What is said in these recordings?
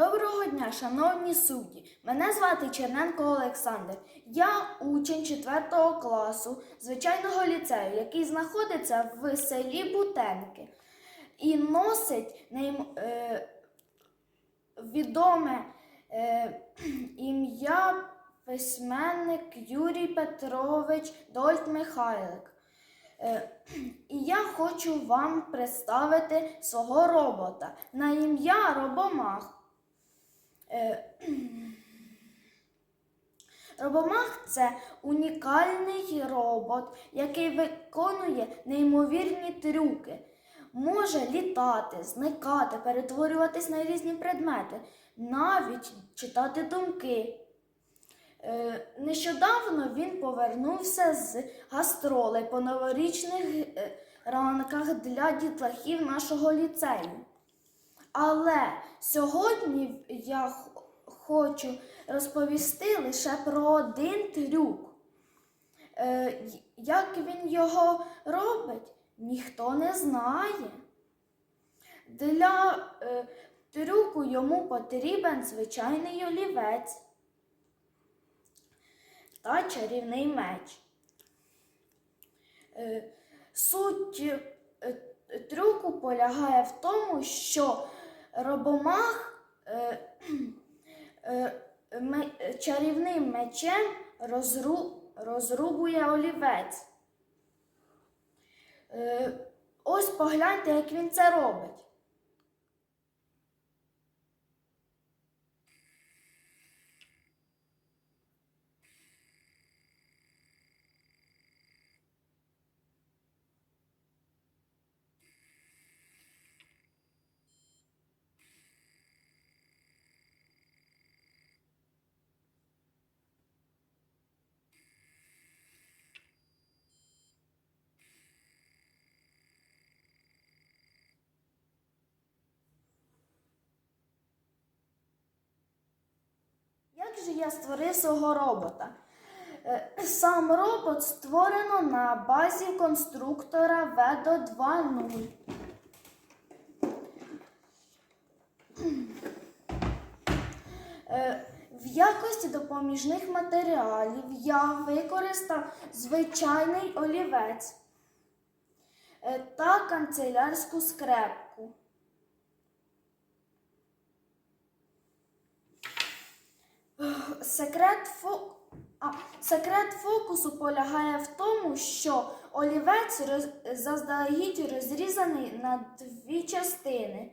Доброго дня, шановні судді! Мене звати Черненко Олександр. Я учень 4 класу звичайного ліцею, який знаходиться в селі Бутенки і носить нейм... е... відоме е... ім'я письменник Юрій Петрович Дольт Михайлик. Е, І я хочу вам представити свого робота на ім'я Робомах. Е, Робомах це унікальний робот, який виконує неймовірні трюки. Може літати, зникати, перетворюватись на різні предмети, навіть читати думки. Е, Нещодавно він повернувся з гастролей по новорічних е, ранках для дітлахів нашого ліцею. Але сьогодні я хочу розповісти лише про один трюк. Е, Як він його робить, ніхто не знає. Для е, трюку йому потрібен звичайний олівець та чарівний меч. Е, Суть е, трюку полягає в тому, що робомах е, е, чарівним мечем розру, розрубує олівець. Е, Ось погляньте, як він це робить. Як же я створив свого робота? Е, Сам робот створено на базі конструктора Ведо 2.0. Е, В якості допоміжних матеріалів я використав звичайний олівець е, та канцелярську скрепку. Секрет, фо... а, секрет фокусу полягає в тому, що олівець роз... заздалегідь розрізаний на дві частини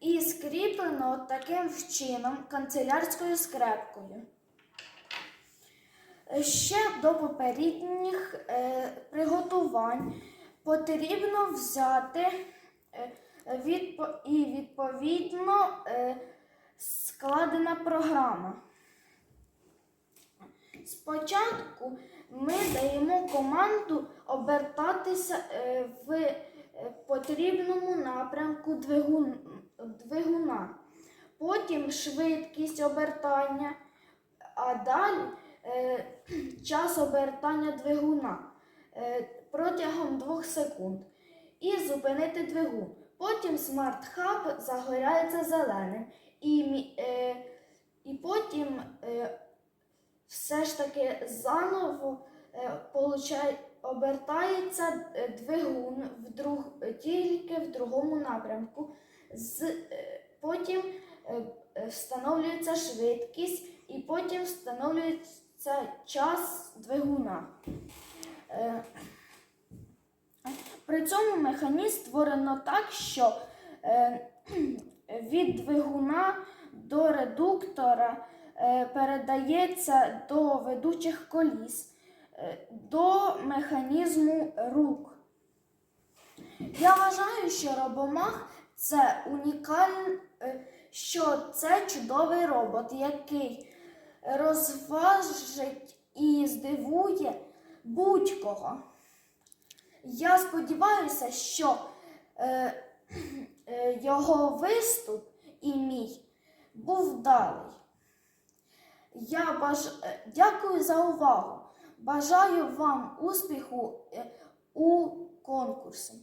і скріплено таким чином канцелярською скрепкою. Ще до попередніх е, приготувань потрібно взяти е, відпо... і відповідно е, складена програма. Спочатку ми даємо команду обертатися е, в е, потрібному напрямку двигуна. Потім швидкість обертання, а далі е, час обертання двигуна протягом 2 секунд. І зупинити двигун. Потім смарт-хаб загоряється зеленим. І, і потім все ж таки заново е, получай, обертається е, двигун в е, тільки в другому напрямку. З, потім встановлюється швидкість і потім встановлюється час двигуна. При цьому механізм створено так, що від двигуна до редуктора передається до ведучих коліс, е, до механізму рук. Я вважаю, що робомах це унікальний, е, що це чудовий робот, який розважить і здивує будь-кого. Я сподіваюся, що е, е, його виступ і мій був вдалий. Я баж... е, дякую за увагу. Бажаю вам успіху е, у конкурсі.